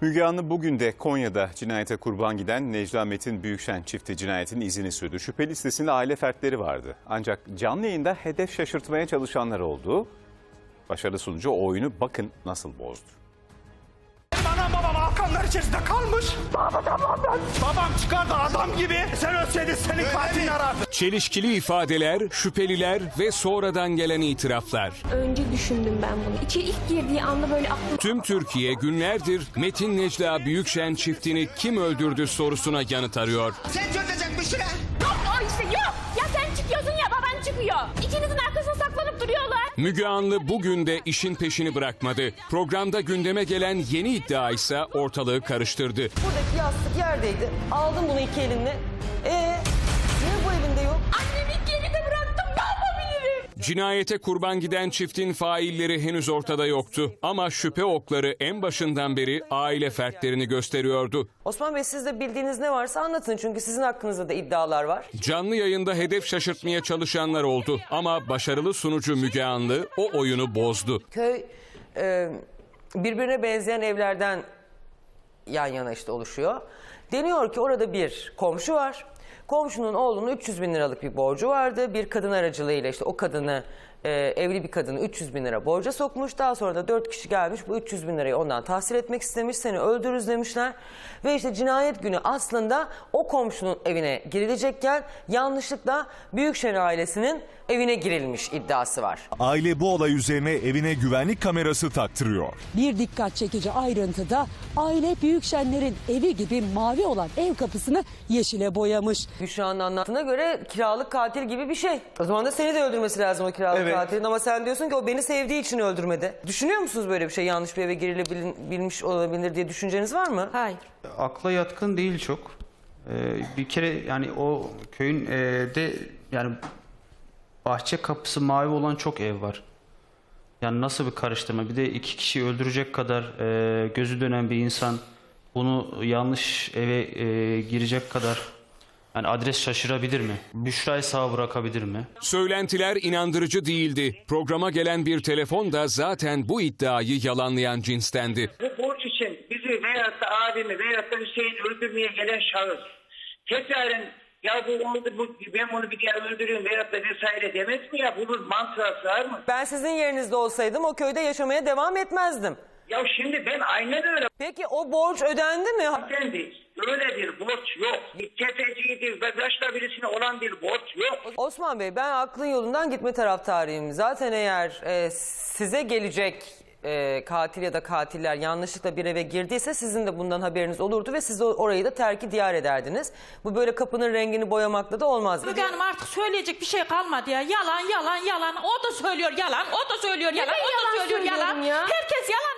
Müge Anlı bugün de Konya'da cinayete kurban giden Necla Metin Büyükşen çifti cinayetin izini sürdü. Şüpheli listesinde aile fertleri vardı. Ancak canlı yayında hedef şaşırtmaya çalışanlar oldu. Başarı sonucu o oyunu bakın nasıl bozdu. Hakanlar içerisinde kalmış. Babam ben. Babam çıkardı adam gibi. Sen ölseydin senin katilini arardı. Çelişkili ifadeler, şüpheliler ve sonradan gelen itiraflar. Önce düşündüm ben bunu. İçeri ilk girdiği anda böyle aklım Tüm Türkiye günlerdir Metin Necla Büyükşen çiftini kim öldürdü sorusuna yanıt arıyor. Sen çözecekmişsin ha. Yok o işte yok. Ya sen çıkıyorsun ya baban çıkıyor. İkinizin arkasına saklanıp duruyorlar. Müge Anlı bugün de işin peşini bırakmadı. Programda gündeme gelen yeni iddia ise ortalığı karıştırdı. Buradaki yastık yerdeydi. Aldım bunu iki elimle. Ee, niye bu evinde yok? Cinayete kurban giden çiftin failleri henüz ortada yoktu. Ama şüphe okları en başından beri aile fertlerini gösteriyordu. Osman Bey siz de bildiğiniz ne varsa anlatın çünkü sizin hakkınızda da iddialar var. Canlı yayında hedef şaşırtmaya çalışanlar oldu. Ama başarılı sunucu Müge Anlı o oyunu bozdu. Köy e, birbirine benzeyen evlerden yan yana işte oluşuyor. Deniyor ki orada bir komşu var. Komşunun oğlunun 300 bin liralık bir borcu vardı. Bir kadın aracılığıyla işte o kadını e, evli bir kadını 300 bin lira borca sokmuş. Daha sonra da 4 kişi gelmiş bu 300 bin lirayı ondan tahsil etmek istemiş. Seni öldürürüz demişler. Ve işte cinayet günü aslında o komşunun evine girilecekken yanlışlıkla Büyükşehir ailesinin evine girilmiş iddiası var. Aile bu olay üzerine evine güvenlik kamerası taktırıyor. Bir dikkat çekici ayrıntıda aile Büyükşenler'in evi gibi mavi olan ev kapısını yeşile boyamış. Büşra'nın anlattığına göre kiralık katil gibi bir şey. O zaman da seni de öldürmesi lazım o kiralık katilin ama sen diyorsun ki o beni sevdiği için öldürmedi. Düşünüyor musunuz böyle bir şey yanlış bir eve girilebilmiş olabilir diye düşünceniz var mı? Hayır. akla yatkın değil çok. Ee, bir kere yani o köyün e, de yani bahçe kapısı mavi olan çok ev var. Yani nasıl bir karıştırma? Bir de iki kişiyi öldürecek kadar e, gözü dönen bir insan bunu yanlış eve e, girecek kadar yani adres şaşırabilir mi? Büşra'yı sağ bırakabilir mi? Söylentiler inandırıcı değildi. Programa gelen bir telefon da zaten bu iddiayı yalanlayan cinstendi. bu borç için bizi veyahut da abimi veyahut da Hüseyin öldürmeye gelen şahıs tekraren ya bu oldu bu, ben bunu bir daha öldürüyorum veyahut da vesaire demez mi ya? Bunun mantığa sığar mı? Ben sizin yerinizde olsaydım o köyde yaşamaya devam etmezdim. Ya şimdi ben aynen öyle. Peki o borç ödendi mi? Efendi öyle bir borç yok. Ve başka birisine olan bir borç yok. Osman Bey ben aklın yolundan gitme taraftarıyım. Zaten eğer e, size gelecek e, katil ya da katiller yanlışlıkla bir eve girdiyse sizin de bundan haberiniz olurdu ve siz o- orayı da terki diyar ederdiniz. Bu böyle kapının rengini boyamakla da olmaz. Müge Hanım artık söyleyecek bir şey kalmadı ya. Yalan yalan yalan. O da söylüyor yalan. O da söylüyor yalan. ben o da yalan söylüyor yalan. söylüyorum ya? Herkes yalan